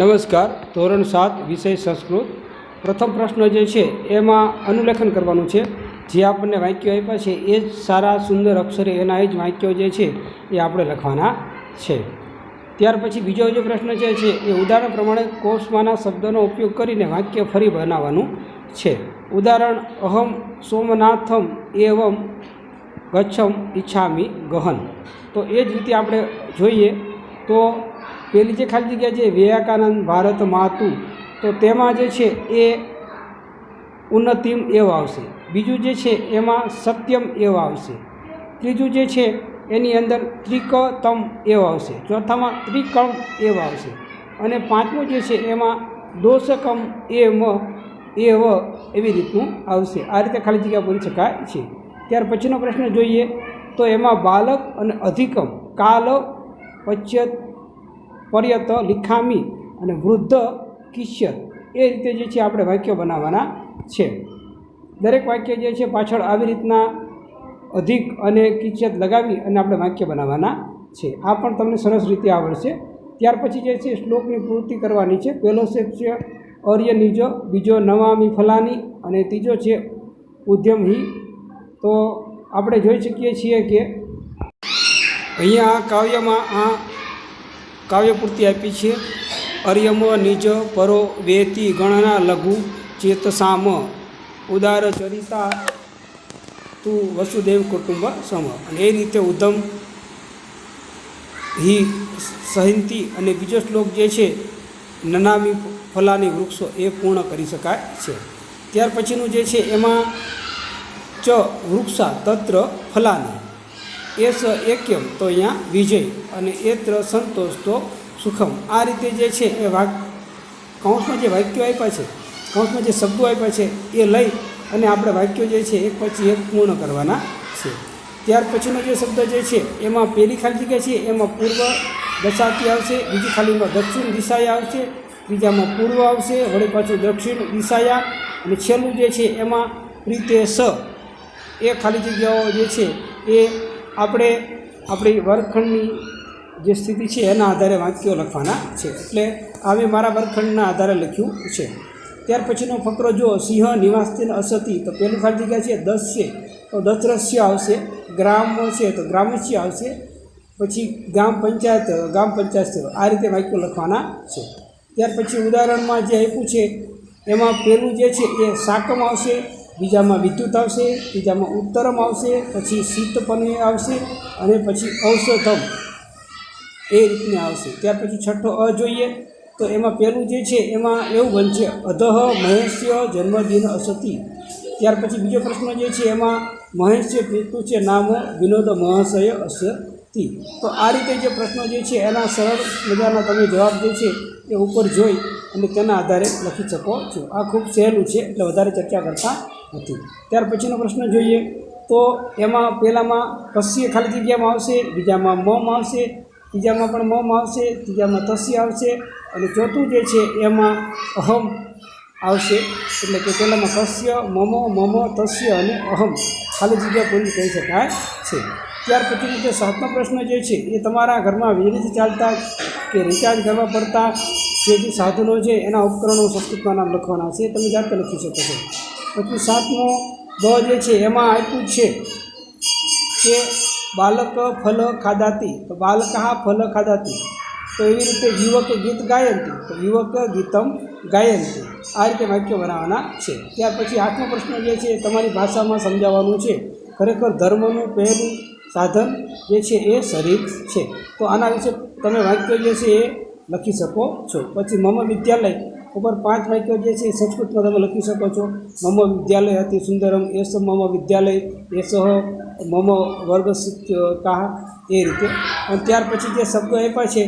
નમસ્કાર, ધોરણ સાત, વિષય સંસ્કૃત. પ્રથમ પ્રશ્ન જે છે, એમાં અનુલેખન કરવાનું છે. જે આપણને વાક્યો આપ્યા છે, એ જ સારા, સુંદર અક્ષરે એના એ જ વાક્યો જે છે, એ આપણે લખવાના છે. ત્યાર પછી બીજો જે પ્રશ્ન જે છે, એ ઉદાહરણ પ્રમાણે કોષમાંના શબ્દોનો ઉપયોગ કરીને વાક્ય ફરી બનાવવાનું છે. ઉદાહરણ, અહમ, સોમનાથમ, એવમ, ગચ્છમ, ઈચ્છામી, ગહન. તો એ જ રીતે આપણે જોઈએ તો પેલી જે ખાલી જગ્યા છે વિવેકાનંદ ભારત માતુ, તો તેમાં જે છે એ ઉન્નતિમ એવ આવશે. બીજું જે છે એમાં સત્યમ એવ આવશે. ત્રીજું જે છે એની અંદર ત્રિકતમ એવ આવશે. ચોથામાં ત્રિકમ એવ આવશે. અને પાંચમું જે છે એમાં દોષકમ એમ એવ એવી રીતનું આવશે. આ રીતે ખાલી જગ્યા પૂરી શકાય છે. ત્યાર પછીનો પ્રશ્ન જોઈએ, તો એમાં બાલક અને અધિકમ કાલ પચ્યત પર્યત લિખામી અને વૃદ્ધ કિશ્યત એ રીતે જે છે આપણે વાક્યો બનાવવાના છે. દરેક વાક્ય જે છે પાછળ આવી રીતના અધિક અને કિચ્યત લગાવી અને આપણે વાક્ય બનાવવાના છે. આ પણ તમને સરસ રીતે આવડશે. ત્યાર પછી જે છે શ્લોકની પૂર્તિ કરવાની છે. પહેલો શેપ છે અર્ય નિજો, બીજો નવામી ફલાની અને ત્રીજો છે ઉદ્યમ હિ. તો આપણે જોઈ શકીએ છીએ કે અહીંયા કાવ્યમાં આ કાવ્ય પૂર્તિ આપી છે. અર્યમ નિજ પરો વેતી ગણના લઘુ ચેતસામ. ઉદાર ચરિતા તું વસુદેવ કુટુંબ સમ. અને એ રીતે ઉધમ હિ સહિંતી અને બીજો શ્લોક જે છે, નનામી ફલાની વૃક્ષો એ પૂર્ણ કરી શકાય છે. ત્યાર પછીનું જે છે, એમાં ચ વૃક્ષા તત્ર ફલાની. એસ એક્યમ તો અહીંયા વિજય અને એત્ર સંતોષ તો સુખમ. આ રીતે જે છે એ વાક કૌંસમાં જે વાક્યો આપ્યા છે, કૌંસમાં જે શબ્દો આપ્યા છે એ લઈ અને આપણે વાક્યો જે છે એક પછી એક પૂર્ણ કરવાના છે. ત્યાર પછીનો જે શબ્દ જે છે એમાં પહેલી ખાલી જગ્યા છે, એમાં પૂર્વ દશાતી આવશે, બીજી ખાલીમાં દક્ષિણ દિશાયા આવશે ત્રીજામાં પૂર્વ આવશે, વળી પાછું દક્ષિણ દિશાયા અને છેલ્લું જે છે એમાં પ્રીતે સ. એ ખાલી જગ્યાઓ જે છે એ આપણે આપણી વર્ગખંડની જે સ્થિતિ છે એના આધારે વાક્યો લખવાના છે. એટલે આ મેં મારા વર્ગખંડના આધારે લખ્યું છે. ત્યાર પછીનો ફકરો જો સિંહ નિવાસથી અસતી. તો પહેલું ખાલી જગ્યા છે, દસ છે. તો દસરસ્ય આવશે, ગ્રામ છે, તો ગ્રામસ્ય આવશે. પછી ગામ પંચાયત ગામ પંચાયત આ રીતે વાક્યો લખવાના છે. ત્યાર પછી ઉદાહરણમાં જે આપ્યું છે, એમાં પહેલું જે છે એ સાકમ આવશે બીજામાં વિદ્યુત આવશે, ત્રીજામાં ઉત્તરમ આવશે, પછી શીતપને આવશે અને પછી ઔષધમ એ રીતને આવશે. ત્યાર પછી છઠ્ઠો અ જોઈએ, તો એમાં પહેલું જે છે, એમાં એવું બનશે અધઃ મહેશ્ય જન્મદિન અસતી. ત્યાર પછી બીજો પ્રશ્ન જે છે, એમાં મહેશ્ય પેતુ છે નામો વિનોદ મહાશય અસતી. તો આ રીતે જે પ્રશ્નો જે છે, એના સરળ મજાના તમે જવાબ જે છે, એ ઉપર જોઈ અને તેના આધારે લખી શકો છો. આ ખૂબ સહેલું છે, એટલે વધારે ચર્ચા કરતા નથી. ત્યાર પછીનો પ્રશ્ન જોઈએ. તો એમાં પહેલાંમાં કસ્ય ખાલી જગ્યામાં આવશે, બીજામાં મમ આવશે, ત્રીજામાં પણ મમ આવશે, ત્રીજામાં તસ્ય આવશે, અને ચોથું જે છે એમાં અહમ આવશે. એટલે કે પહેલાંમાં કસ્ય મમો મમો, તસ્ય અને અહમ ખાલી જગ્યા પૂરી કહી શકાય છે. ત્યાર પછીનો જે સાતમો પ્રશ્ન જે છે, એ તમારા ઘરમાં વીજળીથી ચાલતા કે રિચાર્જ કરવા પડતા જે જે સાધનો છે એના ઉપકરણો સંસ્કૃતમાં નામ લખવાના છે, તમે જાતે લખી શકો છો. પછી સાતમો બ જે છે, એમાં આપ્યું છે કે બાલક ફલ ખાદાતી તો બાલકા ફલ ખાદાતી તો એવી રીતે યુવકે ગીત ગાયંતી, તો યુવક ગીતમ ગાયંતી. આ રીતે વાક્ય બનાવવાના છે. ત્યાર પછી આઠમો પ્રશ્ન જે છે, એ તમારી ભાષામાં સમજાવવાનું છે. ખરેખર ધર્મનું પહેલું સાધન જે છે, એ શરીર છે. તો આના વિશે તમે વાક્ય જે છે, એ લખી શકો છો. પછી મમ વિદ્યાલય ઉપર પાંચ વાક્યો જે છે સંસ્કૃતમાં તમે લખી શકો છો. મમ વિદ્યાલય અતિ સુંદરમ એસ મમ વિદ્યાલય એસ મમ વર્ગ કાહ, એ રીતે. અને ત્યાર પછી જે શબ્દો આપ્યા છે,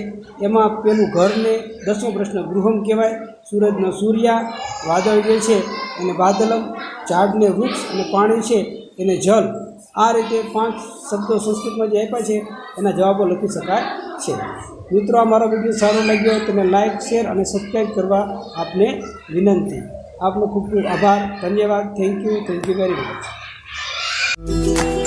એમાં પેલું ઘરને દસમો પ્રશ્ન, ગૃહમ કહેવાય, સૂરજનો સૂર્યા, વાદળ જે છે એને વાદલમ, ઝાડને વૃક્ષ અને પાણી છે એને જલ. આ રીતે પાંચ શબ્દો સંસ્કૃતમાં જે આપ્યા છે, એના જવાબો લખી શકાય છે. મિત્રો આ મારો વીડિયો સારો લાગ્યો હોય તમે લાઇક શેર અને સબસ્ક્રાઈબ કરવા આપને વિનંતી. આપનો ખૂબ ખૂબ આભાર. ધન્યવાદ. Thank you thank you very much